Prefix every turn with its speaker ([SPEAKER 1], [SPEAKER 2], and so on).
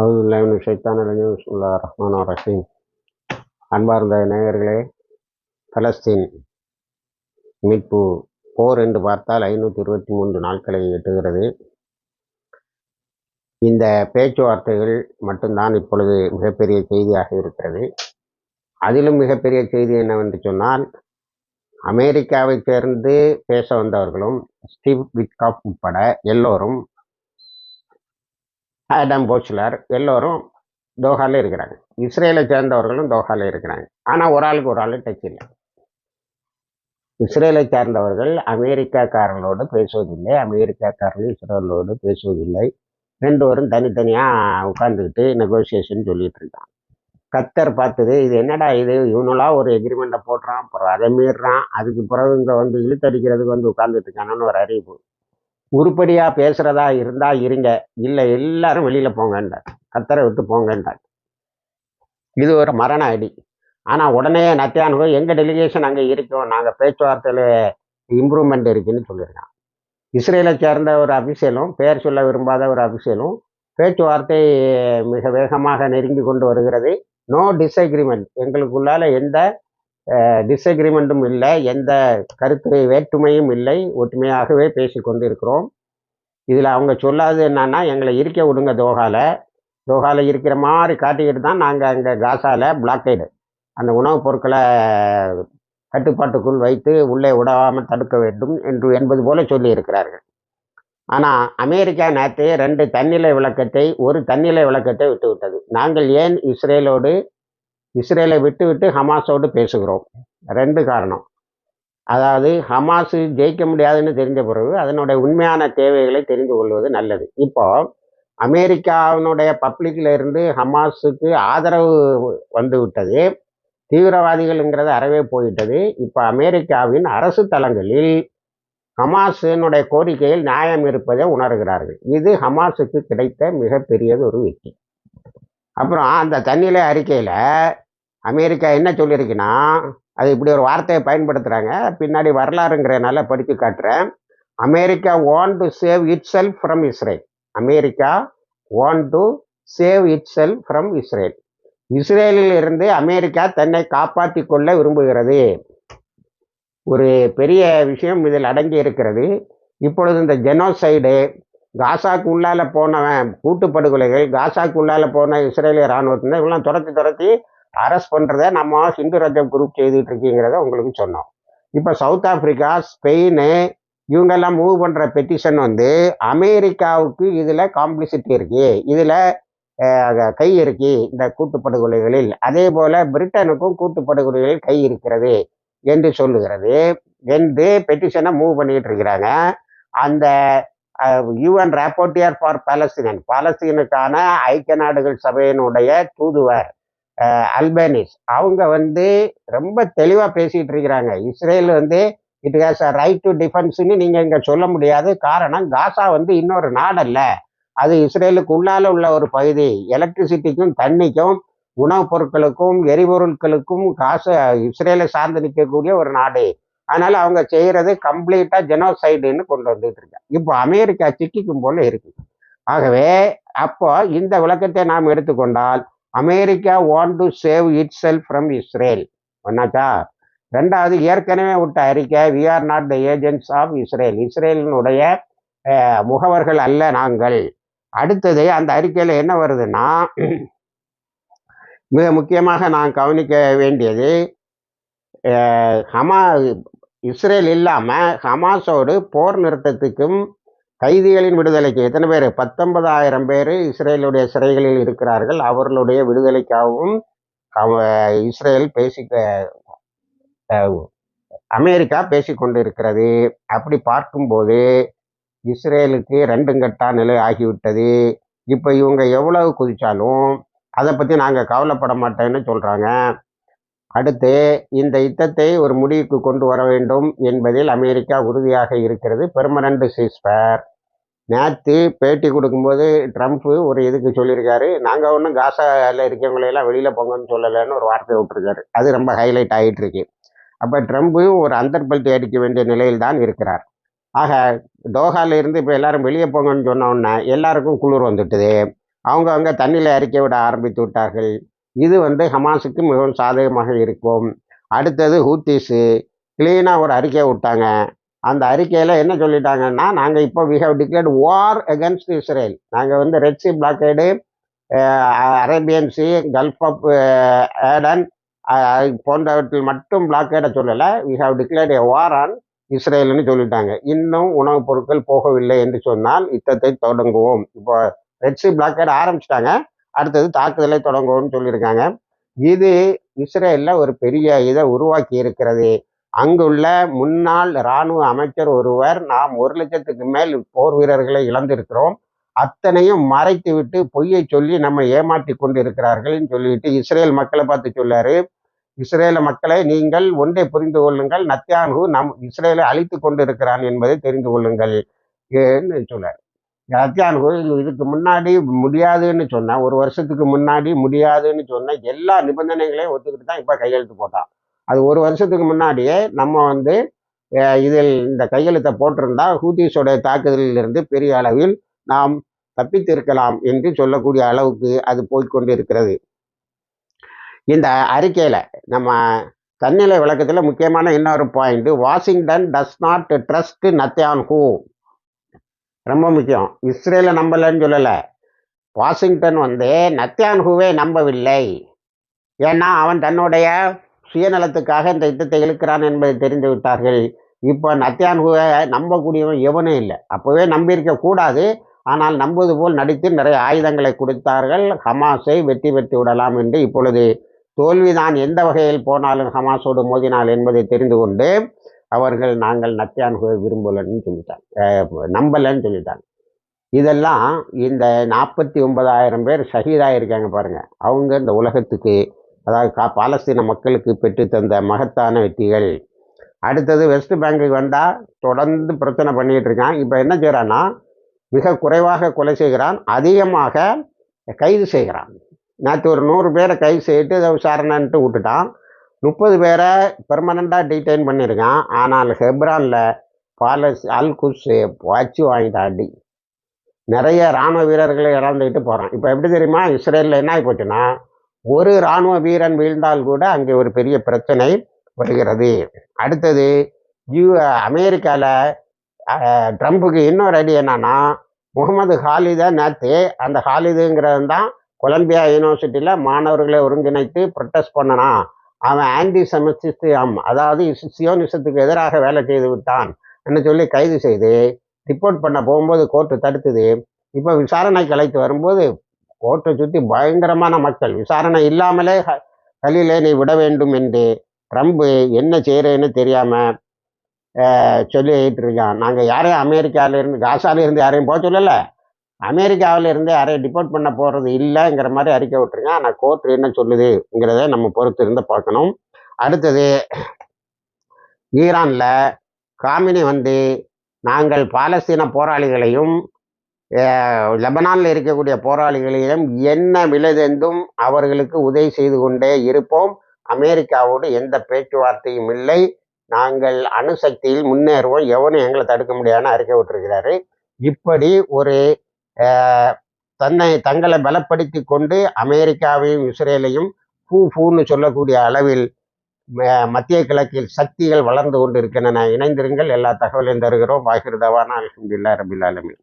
[SPEAKER 1] அவுதுல்லாஹின் ஷைத்தான் ரஜீம். பிஸ்மில்லா ரஹ்மான் ரஹீம். அன்பார்ந்த நேயர்களே பலஸ்தீன் மீட்பு போர் என்று பார்த்தால் ஐநூற்றி இருபத்தி மூன்று நாட்களை எட்டுகிறது. இந்த பேச்சுவார்த்தைகள் மட்டும்தான் இப்பொழுது மிகப்பெரிய செய்தியாக இருக்கிறது. அதிலும் மிகப்பெரிய செய்தி என்னவென்று சொன்னால் அமெரிக்காவை சேர்ந்து பேச வந்தவர்களும் ஸ்டீவ் விட்காப் உட்பட எல்லோரும் ஆடம் போச்சுலர் எல்லோரும் தோஹாலே இருக்கிறாங்க. இஸ்ரேலை சேர்ந்தவர்களும் தோஹாலே இருக்கிறாங்க. ஆனால் ஒரு ஆளுக்கு ஒரு ஆள் டச் இல்லை. இஸ்ரேலை சார்ந்தவர்கள் அமெரிக்காக்காரர்களோடு பேசுவதில்லை. அமெரிக்காக்காரர்கள் இஸ்ரேலோடு பேசுவதில்லை. ரெண்டு தனித்தனியாக உட்காந்துக்கிட்டு நெகோசியேஷன் சொல்லிட்டு இருக்கான் கத்தர் பார்த்தது இது என்னடா இது? இவனெல்லாம் ஒரு எக்ரிமெண்ட்டை போடுறான் அப்புறம் அதை மீறுறான். அதுக்கு பிறகு இங்கே வந்து இழுத்தடிக்கிறதுக்கு வந்து உட்காந்துட்டு இருக்கானு ஒரு அறிவிப்பு உருப்படியாக பேசுகிறதா இருந்தால் இருங்க. இல்லை எல்லாரும் வெளியில் போங்கன்றார். கத்தரை விட்டு போங்கன்றார். இது ஒரு மரண அடி. ஆனால் உடனே நத்தியானுகோ எங்கள் டெலிகேஷன் அங்கே இருக்கோம். நாங்கள் பேச்சுவார்த்தையில் இம்ப்ரூவ்மெண்ட் இருக்குன்னு சொல்லியிருக்கான். இஸ்ரேலை சேர்ந்த ஒரு அபிஷியலும் பெயர் சொல்ல விரும்பாத ஒரு அபிஷியலும் பேச்சுவார்த்தை மிக வேகமாக நெருங்கி கொண்டு வருகிறது. நோ டிஸ்அக்ரிமெண்ட் எங்களுக்குள்ளால் எந்த டிஸ்அக்ரிமெண்ட்டும் இல்லை எந்த கருத்து வேற்றுமையும் இல்லை ஒற்றுமையாகவே பேசி கொண்டு இருக்கிறோம் இதில் அவங்க சொல்லாது என்னன்னா எங்களை இருக்க விடுங்க தோகால. தோகால இருக்கிற மாதிரி காட்டிக்கிட்டு தான் நாங்கள் அங்கே காசாவில் பிளாக்கேடு அந்த உணவுப் பொருட்களை கட்டுப்பாட்டுக்குள் வைத்து உள்ளே விடாமல் தடுக்க வேண்டும் என்று என்பது போல சொல்லியிருக்கிறார்கள். ஆனால் அமெரிக்கா நேற்று ரெண்டு தன்னிலை விளக்கத்தை ஒரு தன்னிலை விளக்கத்தை விட்டுவிட்டது. நாங்கள் ஏன் இஸ்ரேலோடு இஸ்ரேலை விட்டு விட்டு ஹமாஸோடு பேசுகிறோம். ரெண்டு காரணம். அதாவது ஹமாஸு ஜெயிக்க முடியாதுன்னு தெரிஞ்ச பிறகு அதனுடைய உண்மையான தேவைகளை தெரிந்து கொள்வது நல்லது. இப்போ அமெரிக்காவினுடைய பப்ளிக்கில் இருந்து ஹமாஸுக்கு ஆதரவு வந்து விட்டது. தீவிரவாதிகள்ங்கிறது அறவே போயிட்டது. இப்போ அமெரிக்காவின் அரசு தளங்களில் ஹமாஸினுடைய கோரிக்கையில் நியாயம் இருப்பதை உணர்கிறார்கள். இது ஹமாஸுக்கு கிடைத்த மிகப்பெரியது ஒரு வெற்றி. அப்புறம் அந்த தண்ணியில் அறிக்கையில் அமெரிக்கா என்ன சொல்லியிருக்குன்னா அது இப்படி ஒரு வார்த்தையை பயன்படுத்துகிறாங்க பின்னாடி வரலாறுங்கிறனால படித்து காட்டுறேன். America want to save itself from Israel America want to save itself from Israel இஸ்ரேலில் இருந்து அமெரிக்கா தன்னை காப்பாற்றி கொள்ள விரும்புகிறது. ஒரு பெரிய விஷயம் இதில் அடங்கி இருக்கிறது. இப்பொழுது இந்த ஜெனோசைடு காசாக்கு உள்ளால போனவன் கூட்டுப்படுகொலைகள் காசாக்கு உள்ளால போன இஸ்ரேலிய இராணுவத்தினர் இவெல்லாம் துரத்தி துரத்தி அரெஸ்ட் பண்ணுறத நம்ம ஹிந்து ரஜப் குரூப் செய்துட்டு இருக்கீங்கிறத உங்களுக்கு சொன்னோம். இப்போ சவுத் ஆப்பிரிக்கா ஸ்பெயின் இவங்கெல்லாம் மூவ் பண்ணுற பெட்டிஷன் வந்து அமெரிக்காவுக்கு இதில் காம்ப்ளிசிட்டி இருக்கு. இதில் கை இருக்கு இந்த கூட்டுப்படுகொலைகளில். அதே போல் பிரிட்டனுக்கும் கூட்டுப்படுகொலைகளில் கை இருக்கிறது என்று சொல்லுகிறது. என்று பெட்டிஷனை மூவ் பண்ணிக்கிட்டு இருக்கிறாங்க. அந்த யூஎன் ராப்போர்ட்டியர் ஃபார் பாலஸ்தீனன் பாலஸ்தீனுக்கான ஐக்கிய நாடுகள் சபையினுடைய தூதுவர் அல்பேனிஸ். அவங்க வந்து ரொம்ப தெளிவாக பேசிகிட்டு இருக்கிறாங்க. இஸ்ரேல் வந்து it has a right to டிஃபென்ஸ்னு நீங்கள் இங்கே சொல்ல முடியாது. காரணம் காசா வந்து இன்னொரு நாடல்ல. அது இஸ்ரேலுக்கு உள்ளால உள்ள ஒரு பகுதி. எலக்ட்ரிசிட்டிக்கும் தண்ணிக்கும் உணவுப் பொருட்களுக்கும் எரிபொருட்களுக்கும் காசு இஸ்ரேலை சார்ந்து நிற்கக்கூடிய ஒரு நாடு. அதனால அவங்க செய்யறது கம்ப்ளீட்டா ஜெனோசைடுன்னு கொண்டு வந்துட்டு இருக்காங்க. இப்போ அமெரிக்கா சிக்கிக்கும் போல இருக்கு ஆகவே அப்போ இந்த விளக்கத்தை நாம் எடுத்துக்கொண்டால் America want to save itself from Israel ஒன்னாச்சா ரெண்டாவது ஏற்கனவே விட்ட அறிக்கை we are not the agents of Israel இஸ்ரேலினுடைய முகவர்கள் அல்ல நாங்கள். அடுத்தது அந்த அறிக்கையில் என்ன வருதுன்னா மிக முக்கியமாக நான் கவனிக்க வேண்டியது ஹமா இஸ்ரேல் இல்லாமல் ஹமாஸோடு போர் நிறுத்தத்துக்கும் கைதிகளின் விடுதலைக்கு எத்தனை பேர்? பத்தொன்பதாயிரம் பேர் இஸ்ரேலுடைய சிறைகளில் இருக்கிறார்கள். அவர்களுடைய விடுதலைக்காகவும் இஸ்ரேல் பேசி அமெரிக்கா பேசிக்கொண்டு இருக்கிறது அப்படி பார்க்கும்போது இஸ்ரேலுக்கு ரெண்டுங்கட்டா நிலை ஆகிவிட்டது. இப்போ இவங்க எவ்வளவு குதித்தாலும் அதை பற்றி நாங்கள் கவலைப்பட மாட்டேன்னு சொல்கிறாங்க அடுத்து இந்த யுத்தத்தை ஒரு முடிவுக்கு கொண்டு வர வேண்டும் என்பதில் அமெரிக்கா உறுதியாக இருக்கிறது. பெர்மனண்ட் சீஸ்பேர் நேற்று பேட்டி கொடுக்கும்போது ட்ரம்ப்பு ஒரு இதுக்கு சொல்லியிருக்காரு. நாங்கள் ஒன்றும் காசாவில் இருக்கவங்களையெல்லாம் வெளியில் போங்கன்னு சொல்லலைன்னு ஒரு வார்த்தை விட்டுருக்காரு. அது ரொம்ப ஹைலைட் ஆகிட்டு இருக்கு அப்போ ட்ரம்ப்பு ஒரு அந்தர்பல்ட்டி அடிக்க வேண்டிய நிலையில் தான் இருக்கிறார். ஆக டோஹாலிருந்து இப்போ எல்லாரும் வெளியே போங்கன்னு சொன்னோன்னே எல்லாருக்கும் குளிர் வந்துட்டுது. அவங்கவுங்க தண்ணியில் அறிக்கை விட ஆரம்பித்து விட்டார்கள். இது வந்து ஹமாஸுக்கு மிகவும் சாதகமாக இருக்கும். அடுத்தது ஹூத்திஸு. க்ளீனாக ஒரு அறிக்கையை விட்டாங்க. அந்த அறிக்கையில் என்ன சொல்லிட்டாங்கன்னா நாங்கள் இப்போ we have declared war against Israel நாங்கள் வந்து red sea blockade Arabian sea gulf of Aden போன்றவற்றில் மட்டும் பிளாக்கேடை சொல்லலை. We have declared a war on இஸ்ரேல்னு சொல்லிட்டாங்க. இன்னும் உணவுப் பொருட்கள் போகவில்லை என்று சொன்னால் யுத்தத்தை தொடங்குவோம். இப்போ ரெட் சி பிளாக்கேட் ஆரம்பிச்சிட்டாங்க. அடுத்தது தாக்குதலை தொடங்குவோம்னு சொல்லியிருக்காங்க. இது இஸ்ரேலில் ஒரு பெரிய இதை உருவாக்கி இருக்கிறது. அங்குள்ள முன்னாள் இராணுவ அமைச்சர் ஒருவர் நாம் ஒரு லட்சத்துக்கு மேல் போர் வீரர்களை இழந்திருக்கிறோம். அத்தனையும் மறைத்து விட்டு பொய்யை சொல்லி நம்ம ஏமாற்றி கொண்டு இருக்கிறார்கள்னு சொல்லிட்டு இஸ்ரேல் மக்களை பார்த்து சொல்லாரு. இஸ்ரேல மக்களை நீங்கள் ஒன்றை புரிந்து கொள்ளுங்கள். நத்தியானு நம் இஸ்ரேலை அழித்து கொண்டு இருக்கிறான் என்பதை தெரிந்து கொள்ளுங்கள். ஏன்னு சொன்னார் கோயில் இதுக்கு முன்னாடி முடியாதுன்னு சொன்னால் ஒரு வருஷத்துக்கு முன்னாடி முடியாதுன்னு சொன்ன எல்லா நிபந்தனைகளையும் ஒத்துக்கிட்டு தான் இப்போ கையெழுத்து போட்டான். அது ஒரு வருஷத்துக்கு முன்னாடியே நம்ம வந்து இதில் இந்த கையெழுத்தை போட்டிருந்தா ஹூதிஸோடைய தாக்குதலில் இருந்து பெரிய அளவில் நாம் தப்பித்திருக்கலாம் என்று சொல்லக்கூடிய அளவுக்கு அது போய்கொண்டு இருக்கிறது இந்த அறிக்கையில் நம்ம தன்னிலை விளக்கத்தில் முக்கியமான இன்னொரு point Washington does not trust Netanyahu ரொம்ப முக்கியம். இஸ்ரேலை நம்பலைன்னு சொல்லலை. வாஷிங்டன் வந்து நத்தியான்ஹூவே நம்பவில்லை. ஏன்னா அவன் தன்னுடைய சுயநலத்துக்காக இந்த யுத்தத்தை இழுக்கிறான் என்பதை தெரிந்து விட்டார்கள். இப்போ நத்தியான்ஹுவை நம்பக்கூடியவன் எவனும் இல்லை. அப்போவே நம்பியிருக்க கூடாது. ஆனால் நம்புவது போல் நடித்து நிறைய ஆயுதங்களை கொடுத்தார்கள். ஹமாஸை வெற்றி பெற்று விடலாம் என்று இப்பொழுது தோல்விதான் எந்த வகையில் போனாலும் ஹமாஸோடு மோதினால் என்பதை தெரிந்து கொண்டு அவர்கள் நாங்கள் நத்தியான்ஹுவை விரும்பலன்னு சொல்லிட்டாங்க. நம்பலைன்னு சொல்லிட்டாங்க. இதெல்லாம் இந்த நாற்பத்தி ஒன்பதாயிரம் பேர் ஷஹீதாயிருக்காங்க பாருங்கள் அவங்க இந்த உலகத்துக்கு அதாவது கா பாலஸ்தீன மக்களுக்கு பெற்றுத்தந்த மகத்தான வெற்றிகள். அடுத்தது வெஸ்ட் பேங்குக்கு வந்தால் தொடர்ந்து பிரச்சனை பண்ணிகிட்டு இருக்கான். இப்போ என்ன செய்கிறான்னா மிக குறைவாக கொலை செய்கிறான். அதிகமாக கைது செய்கிறான். நேற்று ஒரு நூறு பேரை கைது செய்துட்டு இதை விசாரணைன்ட்டு விட்டுட்டான். முப்பது பேரை பெர்மனண்ட்டாக டீடைன் பண்ணியிருக்கான். ஆனால் ஹெப்ரானில் பாலஸ் அல் குஸ் வாங்கி வாங்கிட்டாண்டி நிறைய இராணுவ வீரர்களை இறந்துக்கிட்டு போகிறான் இப்போ எப்படி தெரியுமா? இஸ்ரேலில் என்ன ஆகி போச்சுன்னா ஒரு இராணுவ வீரன் வீழ்ந்தால் கூட அங்கே ஒரு பெரிய பிரச்சனை வருகிறது. அடுத்தது யூ அமெரிக்காவில் ட்ரம்ப்புக்கு இன்னொரு அடி என்னன்னா முகமது ஹாலிதை நேற்று அந்த ஹாலிதுங்கிறது தான் கொலம்பியா யூனிவர்சிட்டியில் மாணவர்களை ஒருங்கிணைத்து ப்ரொட்டஸ்ட் பண்ணனா அவன் ஆன்டி செமசிஸ்டம் அதாவது சியோனிசத்துக்கு எதிராக வேலை செய்து விட்டான் என்று சொல்லி கைது செய்து ரிப்போர்ட் பண்ண போகும்போது கோர்ட்டு தடுத்தது. இப்போ விசாரணை கலைத்து வரும்போது கோர்ட்டை சுற்றி பயங்கரமான மக்கள். விசாரணை இல்லாமலே நீ விட வேண்டும் என்று ட்ரம்ப் என்ன செய்கிறேன்னு தெரியாமல் சொல்லிட்டு இருக்கான். நாங்கள் யாரையும் அமெரிக்காவிலேருந்து காசாலேருந்து யாரையும் போக சொல்லலை. அமெரிக்காவிலேருந்து யாரையும் டிபோர்ட் பண்ண போகிறது இல்லைங்கிற மாதிரி அறிக்கை விட்டுருங்க. ஆனால் கோர்ட் என்ன சொல்லுதுங்கிறத நம்ம பொறுத்து இருந்து பார்க்கணும். அடுத்தது ஈரானில் காமினி வந்து நாங்கள் பாலஸ்தீன போராளிகளையும் லெபனானில் இருக்கக்கூடிய போராளிகளையும் என்ன விலைதெந்தும் அவர்களுக்கு உதவி செய்து கொண்டே இருப்போம். அமெரிக்காவோடு எந்த பேச்சுவார்த்தையும் இல்லை. நாங்கள் அணுசக்தியில் முன்னேறுவோம். எவனும் எங்களை தடுக்க முடியாதுன்னு அறிக்கை விட்டுருக்கிறாரு. இப்படி ஒரு தன்னை தங்களை பலப்படுத்தி கொண்டு அமெரிக்காவையும் இஸ்ரேலையும் பூ பூன்னு சொல்லக்கூடிய அளவில் மத்திய கிழக்கில் சக்திகள் வளர்ந்து கொண்டு இருக்கின்றன இணைந்திருங்கள். எல்லா தகவலையும் தருகிறோம். வாகிருதவான அலமதுல்லா ரபில் ஆலமின்.